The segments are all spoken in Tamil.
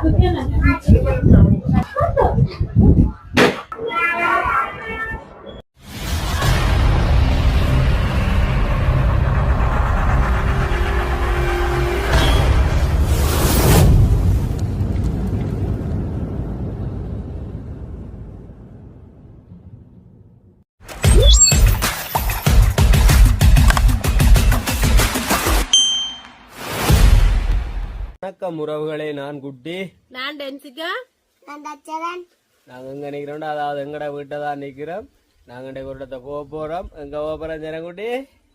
昨天晚上一直 வணக்கம் உறவுகளே நான் குட்டி. நான் டென்சிகா. நான் தச்சரன் நாங்க எங்க நிக்கிறோம் அதாவது எங்கட வீட்டை தான் நிக்கிறோம். நாங்க இடத்த போக போறோம். எங்க போக போறோம் ஜனங்குட்டி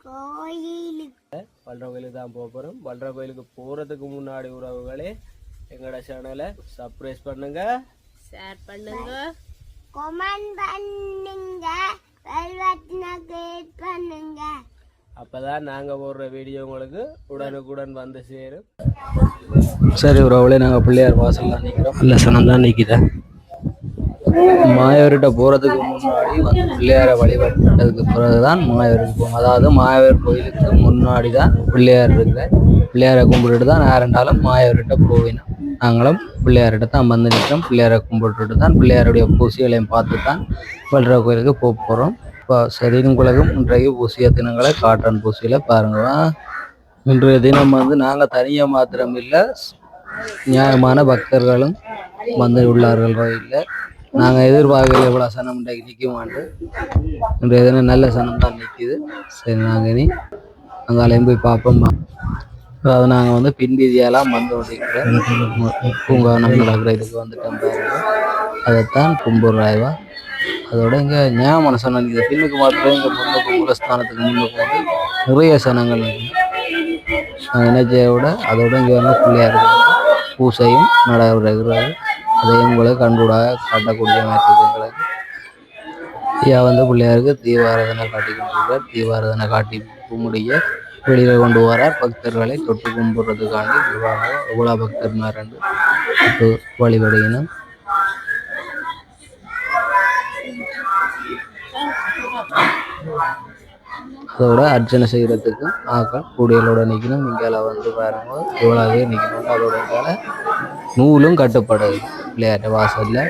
கோயிலுக்கு. பல்ற கோயிலுக்கு தான் போக போறோம். பல்ற கோயிலுக்கு போறதுக்கு முன்னாடி உறவுகளே எங்கட சேனலை சர்ப்ரைஸ் பண்ணுங்க. ஷேர் பண்ணுங்க. கொமெண்ட் பண்ணுங்க. பண்ணுங்க. அப்போதான் நாங்கள் போடுற வீடியோ உங்களுக்கு உடனுக்குடன் வந்து சேரும். சரி உறவுகளே நாங்கள் பிள்ளையார் வாசலில் நிற்கிறோம் இல்லை சனம் தான் நிக்குதா. மாயவர்கிட்ட போகிறதுக்கு முன்னாடி வந்து பிள்ளையாரை வழிபட்டதுக்கு பிறகுதான் மாயவருக்கு போகும் அதாவது மாயவர் கோயிலுக்கு முன்னாடி தான் பிள்ளையார் இருக்கிற பிள்ளையாரை கும்பிட்டுட்டு தான் யாருண்டாலும் மாயவர்கிட்ட போவினோம் நாங்களும் பிள்ளையார்கிட்ட தான் வந்து நிற்கிறோம் பிள்ளையாரை கும்பிட்டுட்டு தான் பிள்ளையாருடைய பூசிகளையும் பார்த்து தான் வல்ற கோயிலுக்கு போக போகிறோம் இப்போ சரி உலகம் இன்றைக்கு பூசிய தினங்களை காட்டன் பூசியில் பாருங்க. இன்றைய தினம் வந்து நாங்கள் தனியாக மாத்திரம் இல்லை நியாயமான பக்தர்களும் வந்து உள்ளார்கள். கோயிலில் நாங்கள் எதிர்பார்க்கல எவ்வளோ சனம் இன்றைக்கு மாட்டோம் இன்றைய தினம் நல்ல சனம் தான் நிற்கிது. சரி நாங்கள் இனி அங்காலையும் போய் பார்ப்போம். அதாவது நாங்கள் வந்து பின்பீதியெல்லாம் வந்து பூங்கா நம்ம நடக்கிற இதுக்கு வந்துட்டோம் அதைத்தான் அதைத்தான் கும்பூராய்வா அதோட இங்கே ஞாபகம் சனம் இது பின்னுக்கு மாத்திரம் இங்கே முன்னுக்கு மூலஸ்தானத்துக்கு முன்னுக்கு வந்து நிறைய சனங்கள் இருக்குது நாங்கள் அதோட இங்கே வந்து பிள்ளையார் பூசையும் நடைபெறுகிறது. அதையும் உங்களுக்கு கண்கூடாக காட்டக்கூடிய மாதிரி எங்களுக்கு. ஐயா வந்து பிள்ளையாருக்கு தீபாராதனை காட்டி தீபாராதனை காட்டி கும்பிடிய வெளியில் கொண்டு வரார். பக்தர்களை தொட்டு கும்பிட்றதுக்காண்டி இவ்வாறு எவ்வளோ பக்தர்னார் என்று தொட்டு வழிபடுகினோம் அதோட அர்ச்சனை செய்கிறதுக்கு ஆக்கள் கூடியலோட நிற்கணும் இங்கால வந்து பாருங்க இவ்வளோவே நிற்கணும் அதோட இங்கால நூலும் கட்டுப்படுது. விளையாட்டு வாசலில்.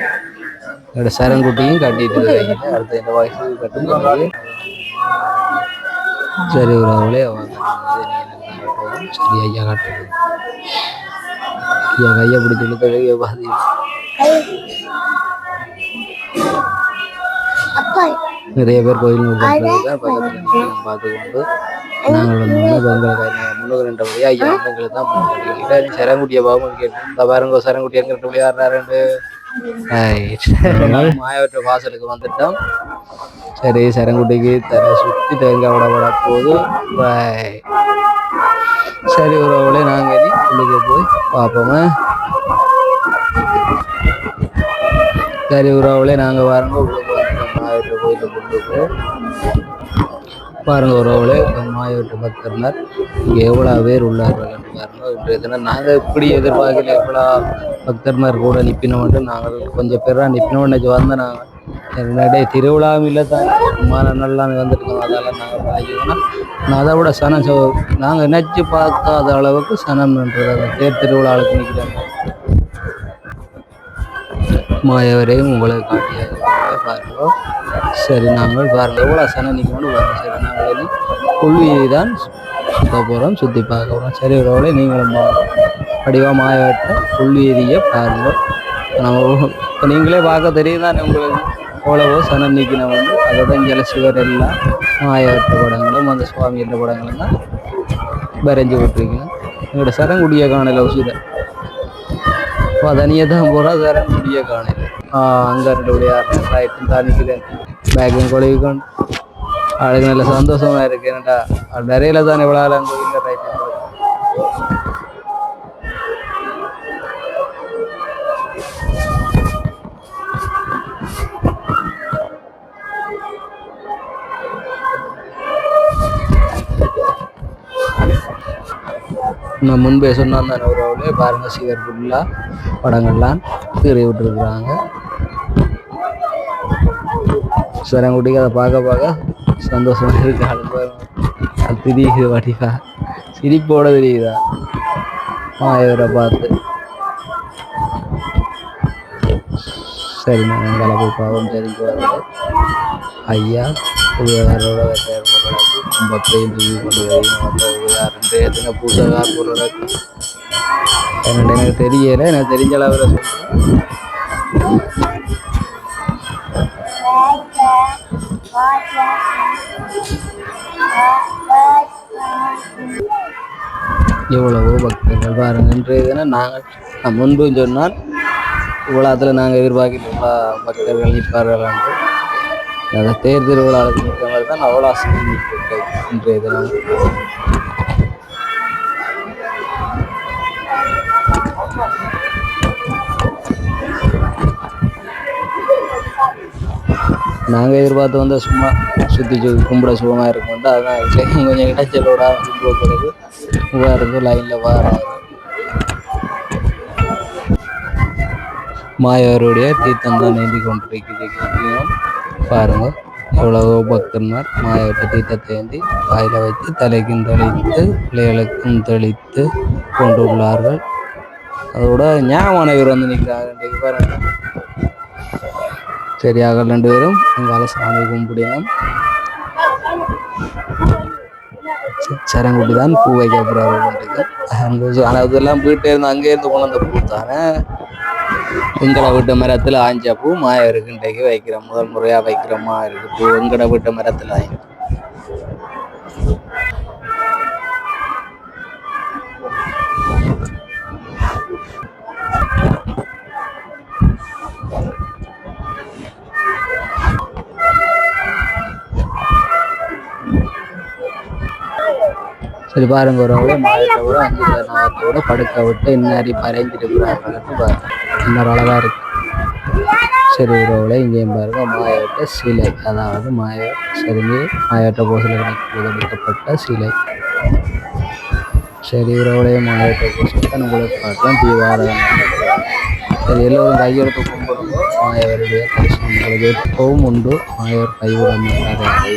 என்னோட சரங்குட்டியும் கட்டிட்டு கையில் அடுத்த இந்த வயசு கட்டும்போது சரி ஒரு அவளே சரி ஐயா கட்டுறது ஐயா கையை பிடிச்சி இழுத்த பாதி அப்பா நிறைய பேர் கோயில் பக்கத்தில் பார்த்து கொண்டு நாங்கள் வந்து முன்னூறு ரெண்டு வழியா ஐயா எங்களுக்கு தான் முன்னாடி சரங்குட்டியை பாவம் கேட்டு இந்த பாருங்க சரங்குட்டி எங்கிட்ட விளையாடுறாருண்டு மாயவற்ற வாசலுக்கு வந்துட்டோம். சரி சரங்குட்டிக்கு தர சுற்றி தேங்காய் விட விட போது. சரி உறவுகளே நாங்கள் இனி உள்ளுக்கு போய் பார்ப்போமே. சரி உறவுகளே நாங்கள் பாருங்க உள்ளுக்கு வந்துட்டோம் மாயவற்ற கோயிலுக்கு உறவுகளே மாயவற்ற பக்தர்னர் இங்கே எவ்வளோ பேர் உள்ளார்கள் என்று இன்றைய தினம் நாங்கள் இப்படி எதிர்பார்க்கல எவ்வளோ பக்தர்மார் கூட நிற்பினோம்ட்டு நாங்கள் கொஞ்சம் பேராக நிற்பினோம்னு வந்தோம் நாங்கள் என்னடே திருவிழாவும் இல்லை தான் சும்மா நல்லா வந்துருக்கோம் அதெல்லாம் நாங்கள் பாதிக்கணும் நான் அதை விட சனம் நாங்கள் நினச்சி பார்க்காத அளவுக்கு சனம்ன்றது அந்த தேர் திருவிழாவுக்கு நிற்கிறாங்க மாயவரையும் உங்களுக்கு காட்டியாக பாருங்க. சரி நாங்கள் பாருங்கள் எவ்வளோ சனம் நிற்கணும்னு பாருங்கள் சரி நாங்கள் இனி புல்வீதி தான் சுற்ற போகிறோம் சுற்றி பார்க்க போகிறோம் சரி உறவுகளே நீங்களும் வடிவா மாயவட்ட புல்வீதியை பாருங்கள் நம்ம இப்போ நீங்களே பார்க்க தெரியும் தானே உங்களுக்கு? எவ்வளவோ சனம் நீக்கின வந்து அதோட இங்கே சிவர் எல்லாம் மாயவட்ட படங்களும் அந்த சுவாமியோட படங்களும் தான் வரைஞ்சி விட்டுருக்கீங்க. எங்களோட சரங்குடிய காணல உசித இப்போ தனியாக தான் போகிறா சரங்குடிய காணல. அங்கே ரெண்டு விளையாடுறேன் ரைட்டு தான் பேக்கிங் பேக்கும் கொலைவிக்கொண்டு நல்ல சந்தோஷமா இருக்கு. என்னடா நிறையில தான் எவ்வளோ அங்கே இல்லை ரைட்டு நான் முன்பே சொன்னான் தானே ஒரு அவளே பாருங்க சிவர் ஃபுல்லாக படங்கள்லாம் தீரை விட்டுருக்குறாங்க. சரங்குட்டிக்கு அதை பார்க்க பார்க்க சந்தோஷமாக இருக்கு அது அது தெரியுது வடிவா சிரிப்போட தெரியுதா மாயவரை பார்த்து சரி நாங்கள் கலப்பு பாவம் தெரிஞ்சு ஐயா ஐயா உதவியாரோட ரொம்ப கும்பத்தையும் தூக்கி கொண்டு வருகிறோம் உதவியார் இன்றைய பூசகார் பொருளை எனக்கு தெரியல எனக்கு தெரிஞ்ச அளவில் சொல்றேன். எவ்வளவோ பக்தர்கள் பாருங்க இன்றைய தினம் நாங்கள் நான் முன்பும் சொன்னால் இவ்வளோத்தில் நாங்கள் எதிர்பார்க்கிற இவ்வளோ பக்தர்கள் நிற்பார்கள் என்று. அந்த தேர் திருவிழாவுக்கு நிற்கிற தான் அவ்வளோ அசதி இன்றைய தினம். நாங்கள் எதிர்பார்த்து வந்தால் சும்மா சுற்றி கும்பிட சுகமாக இருக்கும்ட்டு அதான் கொஞ்சம் இடைச்சலோட கும்பிட கும்பிடப்படுது. வருது லைனில் வராது. மாயவருடைய தீர்த்தம் தான் நீந்தி கொண்டிருக்கிறது. பாருங்கள் எவ்வளவோ பக்தர்மார் மாயவட்ட தீர்த்தத்தை ஏந்தி வாயில் வைத்து தலைக்கும் தெளித்து பிள்ளைகளுக்கும் தெளித்து கொண்டுள்ளார்கள். அதோட ஞாபகமானவர் வந்து நிற்கிறாங்க இன்றைக்கு பாருங்க. சரியாக ரெண்டு பேரும் எங்களால் சாமி கும்பிடணும். சரங்குட்டி தான் பூ வைக்க போறாரு ஆனால் அதெல்லாம் வீட்டே இருந்து அங்கே இருந்து கொண்டு வந்த பூ தானே? எங்களை வீட்டு மரத்தில் ஆஞ்சா பூ மாய இருக்குன்றைக்கு வைக்கிற வைக்கிறோம். முதல் முறையாக வைக்கிறோமா? இருக்கு. பூ எங்கட வீட்டு மரத்தில் ஆயிருக்கு. இது பாருங்க ஒரு அவ்வளோ மாயத்தோட அஞ்சு நகரத்தோட படுக்க விட்டு இன்னாரி பறைஞ்சிட்டு போகிறாங்க பாருங்க இன்னொரு அழகாக இருக்கு. சரி உறவுல இங்கேயும் பாருங்க மாயாட்ட சிலை. அதாவது மாய சரிஞ்சு மாயாட்ட போசில் எடுக்கப்பட்ட சிலை. சரி உறவுலையும் மாயாட்ட போசில் தான் உங்களுக்கு காட்டுறோம் தீபாராதனை. சரி எல்லோரும் கையெழுத்து கும்பிடுங்க. மாயவருடைய தரிசனம் உங்களுக்கு எப்பவும் உண்டு. மாயவர் கைவிட மாட்டார்.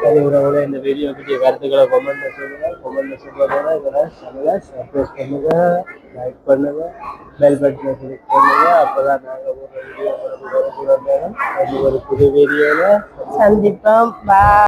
சரி உறவுகளே இந்த வீடியோ பற்றிய கருத்துக்களை கமெண்ட்ல சொல்லுங்க. சொல்றதோட சப்ஸ்கிரைப் பண்ணுங்க லைக் பண்ணுங்க பெல் பட்டனை கிளிக் பண்ணுங்க. அப்பதான் நாங்க ஒரு வீடியோ ஒரு புது வீடியோல சந்திப்போம். பா